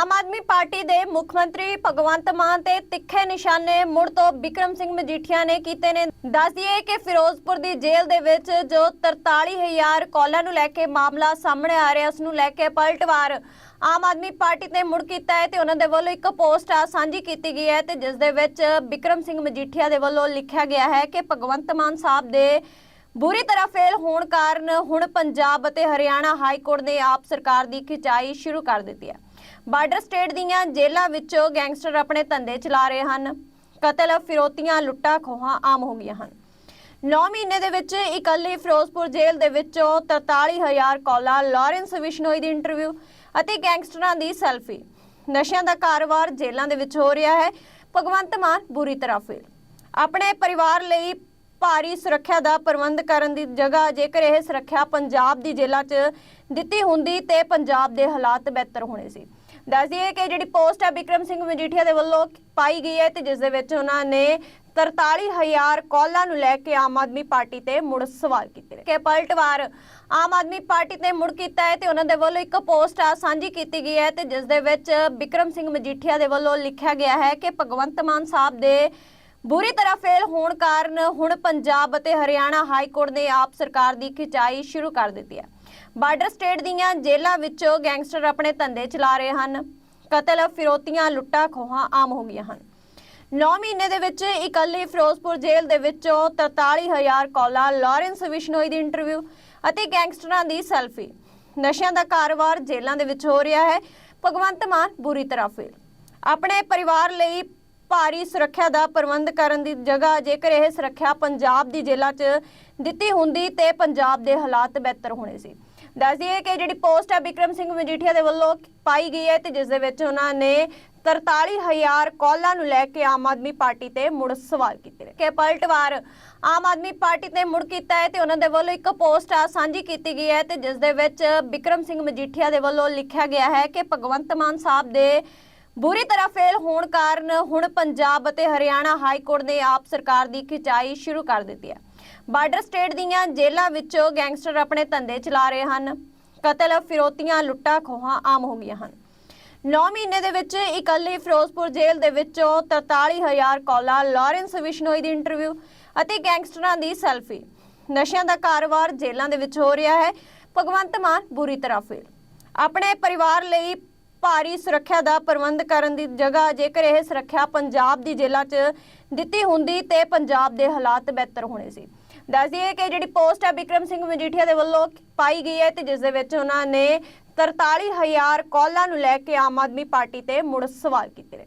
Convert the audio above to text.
Aam Aadmi party ਦੇ ਮੁੱਖ ਮੰਤਰੀ ਭਗਵੰਤ ਮਾਨ ਤੇ ਤਿੱਖੇ ਨਿਸ਼ਾਨੇ ਮੁੜ ਤੋਂ ਵਿਕਰਮ ਸਿੰਘ ਮਜੀਠੀਆ ਨੇ ਕੀਤੇ ਨੇ। ਦੱਸ ਦਈਏ ਕਿ ਫਿਰੋਜ਼ਪੁਰ ਦੀ ਜੇਲ੍ਹ ਦੇ ਵਿੱਚ ਜੋ 43000 ਕਾਲਾਂ ਨੂੰ ਲੈ ਕੇ ਮਾਮਲਾ ਸਾਹਮਣੇ ਆ ਰਿਹਾ, ਉਸ ਨੂੰ ਲੈ ਕੇ ਪਲਟਵਾਰ ਆਮ ਆਦਮੀ ਪਾਰਟੀ ਨੇ ਮੁੜ ਕੀਤਾ ਹੈ ਤੇ ਉਹਨਾਂ ਦੇ ਵੱਲੋਂ ਇੱਕ ਪੋਸਟ ਆ ਸਾਂਝੀ ਕੀਤੀ ਗਈ ਹੈ ਤੇ ਜਿਸ ਦੇ ਵਿੱਚ ਵਿਕਰਮ ਸਿੰਘ ਮਜੀਠੀਆ ਦੇ ਵੱਲੋਂ ਲਿਖਿਆ ਗਿਆ ਹੈ ਕਿ ਭਗਵੰਤ ਮਾਨ ਸਾਹਿਬ ਦੇ ਬੁਰੀ ਤਰ੍ਹਾਂ ਫੇਲ ਹੋਣ ਕਾਰਨ ਹੁਣ ਪੰਜਾਬ ਅਤੇ ਹਰਿਆਣਾ ਹਾਈ ਕੋਰਟ ਨੇ ਆਪ ਸਰਕਾਰ ਦੀ ਖਿਚਾਈ ਸ਼ੁਰੂ ਕਰ ਦਿੱਤੀ ਹੈ। ਬਾਰਡਰ ਸਟੇਟ ਦੀਆਂ ਜੇਲ੍ਹਾਂ ਵਿੱਚੋਂ ਗੈਂਗਸਟਰ ਆਪਣੇ ਧੰਦੇ ਚਲਾ ਰਹੇ ਹਨ। ਕਤਲ, ਫਿਰੋਤੀਆਂ, ਲੁੱਟਾਂ, ਖੋਹਾਂ ਆਮ ਹੋ ਗਈਆਂ ਹਨ। 9 ਮਹੀਨੇ ਦੇ ਵਿੱਚ ਇਕੱਲੀ ਫਿਰੋਜ਼ਪੁਰ ਜੇਲ੍ਹ ਦੇ ਵਿੱਚੋਂ 43000 ਕਾਲਾਂ ਲਾਰੈਂਸ ਵਿਸ਼ਨੋਈ ਦੀ ਇੰਟਰਵਿਊ ਅਤੇ ਗੈਂਗਸਟਰਾਂ ਦੀ ਸੈਲਫੀ ਨਸ਼ਿਆਂ ਦਾ ਕਾਰੋਬਾਰ ਜੇਲ੍ਹਾਂ ਦੇ ਵਿੱਚ ਹੋ ਰਿਹਾ ਹੈ। ਭਗਵੰਤ ਮਾਨ ਬੁਰੀ ਤਰ੍ਹਾਂ ਫੇਲ। ਆਪਣੇ ਪਰਿਵਾਰ ਲਈ ਭਾਰੀ ਸੁਰੱਖਿਆ ਦਾ ਪ੍ਰਬੰਧ ਕਰਨ ਦੀ ਜਗ੍ਹਾ ਜੇਕਰ ਇਹ ਸੁਰੱਖਿਆ ਪੰਜਾਬ ਦੀ ਜੇਲ੍ਹਾਂ 'ਚ ਦਿੱਤੀ ਹੁੰਦੀ ਤੇ ਪੰਜਾਬ ਦੇ ਹਾਲਾਤ ਬਿਹਤਰ ਹੋਣੇ ਸੀ। ਦੱਸ ਦਈਏ ਕਿ ਜਿਹੜੀ ਪੋਸਟ ਹੈ ਵਿਕਰਮ ਸਿੰਘ ਮਜੀਠੀਆ ਦੇ ਵੱਲੋਂ ਪਾਈ ਗਈ ਹੈ ਤੇ ਜਿਸ ਦੇ ਵਿੱਚ ਉਹਨਾਂ ਨੇ 43000 ਕਾਲਾਂ ਨੂੰ ਲੈ ਕੇ ਆਮ ਆਦਮੀ ਪਾਰਟੀ ਤੇ ਮੁੜ ਸਵਾਲ ਕੀਤੇ ਨੇ। ਕਿ ਪਲਟਵਾਰ ਆਮ ਆਦਮੀ ਪਾਰਟੀ ਤੇ ਮੁੜ ਕੀਤਾ ਹੈ ਤੇ ਉਹਨਾਂ ਦੇ ਵੱਲੋਂ ਇੱਕ ਪੋਸਟ ਆ ਸਾਂਝੀ ਕੀਤੀ ਗਈ ਹੈ ਤੇ ਜਿਸ ਦੇ ਵਿੱਚ ਵਿਕਰਮ ਸਿੰਘ ਮਜੀਠੀਆ ਦੇ ਵੱਲੋਂ ਲਿਖਿਆ ਗਿਆ ਹੈ ਕਿ ਭਗਵੰਤ ਮਾਨ ਸਾਹਿਬ ਦੇ ਬੁਰੀ ਤਰ੍ਹਾਂ ਫੇਲ ਹੋਣ ਕਾਰਨ ਹੁਣ ਪੰਜਾਬ ਅਤੇ ਹਰਿਆਣਾ ਹਾਈ ਕੋਰਟ ਨੇ ਆਪ ਸਰਕਾਰ ਦੀ ਖਿਚਾਈ ਸ਼ੁਰੂ ਕਰ ਦਿੱਤੀ ਹੈ। ਬਾਰਡਰ ਸਟੇਟ ਦੀਆਂ ਜੇਲ੍ਹਾਂ ਵਿੱਚੋਂ ਗੈਂਗਸਟਰ ਆਪਣੇ ਧੰਦੇ ਚਲਾ ਰਹੇ ਹਨ। ਕਤਲ, ਫਿਰੋਤੀਆਂ, ਲੁੱਟਾਂ ਖੋਹਾਂ ਆਮ ਹੋ ਗਈਆਂ ਹਨ। 9 ਮਹੀਨੇ ਦੇ ਵਿੱਚ ਇਕੱਲੀ ਫਿਰੋਜ਼ਪੁਰ ਜੇਲ੍ਹ ਦੇ ਵਿੱਚੋਂ 43000 ਕਾਲਾਂ ਲਾਰੈਂਸ ਵਿਸ਼ਨੋਈ ਦੀ ਇੰਟਰਵਿਊ ਅਤੇ ਗੈਂਗਸਟਰਾਂ ਦੀ ਸੈਲਫੀ ਨਸ਼ਿਆਂ ਦਾ ਕਾਰੋਬਾਰ ਜੇਲ੍ਹਾਂ ਦੇ ਵਿੱਚ ਹੋ ਰਿਹਾ ਹੈ। ਭਗਵੰਤ ਮਾਨ ਬੁਰੀ ਤਰ੍ਹਾਂ ਫੇਲ। ਆਪਣੇ ਪਰਿਵਾਰ ਲਈ ਭਾਰੀ ਸੁਰੱਖਿਆ ਦਾ ਪ੍ਰਬੰਧ ਕਰਨ ਦੀ ਜਗ੍ਹਾ ਜੇਕਰ ਇਹ ਸੁਰੱਖਿਆ ਪੰਜਾਬ ਦੀ ਜੇਲ੍ਹਾਂ 'ਚ ਦਿੱਤੀ ਹੁੰਦੀ ਤੇ ਪੰਜਾਬ ਦੇ ਹਾਲਾਤ ਬਿਹਤਰ ਹੋਣੇ ਸੀ। ਦੱਸ ਦਈਏ ਕਿ ਜਿਹੜੀ ਪੋਸਟ ਹੈ ਵਿਕਰਮ ਸਿੰਘ ਮਜੀਠੀਆ ਦੇ ਵੱਲੋਂ ਪਾਈ ਗਈ ਹੈ ਤੇ ਜਿਸ ਦੇ ਵਿੱਚ ਉਹਨਾਂ ਨੇ 43000 ਕਾਲਾਂ ਨੂੰ ਲੈ ਕੇ ਆਮ ਆਦਮੀ ਪਾਰਟੀ ਤੇ ਮੁੜ ਸਵਾਲ ਕੀਤੇ ਨੇ। ਕਿ ਪਲਟਵਾਰ ਆਮ ਆਦਮੀ ਪਾਰਟੀ ਤੇ ਮੁੜ ਕੀਤਾ ਹੈ ਤੇ ਉਹਨਾਂ ਦੇ ਵੱਲੋਂ ਇੱਕ ਪੋਸਟ ਆ ਸਾਂਝੀ ਕੀਤੀ ਗਈ ਹੈ ਤੇ ਜਿਸ ਦੇ ਵਿੱਚ ਵਿਕਰਮ ਸਿੰਘ ਮਜੀਠੀਆ ਦੇ ਵੱਲੋਂ ਲਿਖਿਆ ਗਿਆ ਹੈ ਕਿ ਭਗਵੰਤ ਮਾਨ ਸਾਹਿਬ ਦੇ ਬੁਰੀ ਤਰ੍ਹਾਂ ਫੇਲ ਹੋਣ ਕਾਰਨ ਹੁਣ ਪੰਜਾਬ ਅਤੇ ਹਰਿਆਣਾ ਹਾਈ ਕੋਰਟ ਨੇ ਆਪ ਸਰਕਾਰ ਦੀ ਖਿਚਾਈ ਸ਼ੁਰੂ ਕਰ ਦਿੱਤੀ ਹੈ। ਬਾਰਡਰ ਸਟੇਟ ਦੀਆਂ ਜੇਲ੍ਹਾਂ ਵਿੱਚੋਂ ਗੈਂਗਸਟਰ ਆਪਣੇ ਧੰਦੇ ਚਲਾ ਰਹੇ ਹਨ। ਕਤਲ, ਫਿਰੋਤੀਆਂ, ਲੁੱਟਾਂ ਖੋਹਾਂ ਆਮ ਹੋ ਗਈਆਂ ਹਨ। 9 ਮਹੀਨੇ ਦੇ ਵਿੱਚ ਇਕੱਲੀ ਫਿਰੋਜ਼ਪੁਰ ਜੇਲ੍ਹ ਦੇ ਵਿੱਚੋਂ 43000 ਕਾਲਾਂ, ਲਾਰੈਂਸ ਵਿਸ਼ਨੋਈ ਦੀ ਇੰਟਰਵਿਊ ਅਤੇ ਗੈਂਗਸਟਰਾਂ ਦੀ ਸੈਲਫੀ ਨਸ਼ਿਆਂ ਦਾ ਕਾਰੋਬਾਰ ਜੇਲ੍ਹਾਂ ਦੇ ਵਿੱਚ ਹੋ ਰਿਹਾ ਹੈ। ਭਗਵੰਤ ਮਾਨ ਬੁਰੀ ਤਰ੍ਹਾਂ ਫੇਲ। ਆਪਣੇ ਪਰਿਵਾਰ ਲਈ ਭਾਰੀ ਸੁਰੱਖਿਆ ਦਾ ਪ੍ਰਬੰਧ ਕਰਨ ਦੀ ਜਗ੍ਹਾ ਜੇਕਰ ਇਹ ਸੁਰੱਖਿਆ ਪੰਜਾਬ ਦੀ ਜੇਲ੍ਹਾਂ 'ਚ ਦਿੱਤੀ ਹੁੰਦੀ ਤੇ ਪੰਜਾਬ ਦੇ ਹਾਲਾਤ ਬਿਹਤਰ ਹੋਣੇ ਸੀ। ਦੱਸ ਦਈਏ ਕਿ ਜਿਹੜੀ ਪੋਸਟ ਹੈ ਵਿਕਰਮ ਸਿੰਘ ਮਜੀਠੀਆ ਦੇ ਵੱਲੋਂ ਪਾਈ ਗਈ ਹੈ ਤੇ ਜਿਸ ਦੇ ਵਿੱਚ ਉਹਨਾਂ ਨੇ 43000 ਕਾਲਾਂ ਨੂੰ ਲੈ ਕੇ ਆਮ ਆਦਮੀ ਪਾਰਟੀ ਤੇ ਮੁੜ ਸਵਾਲ ਕੀਤੇ ਨੇ।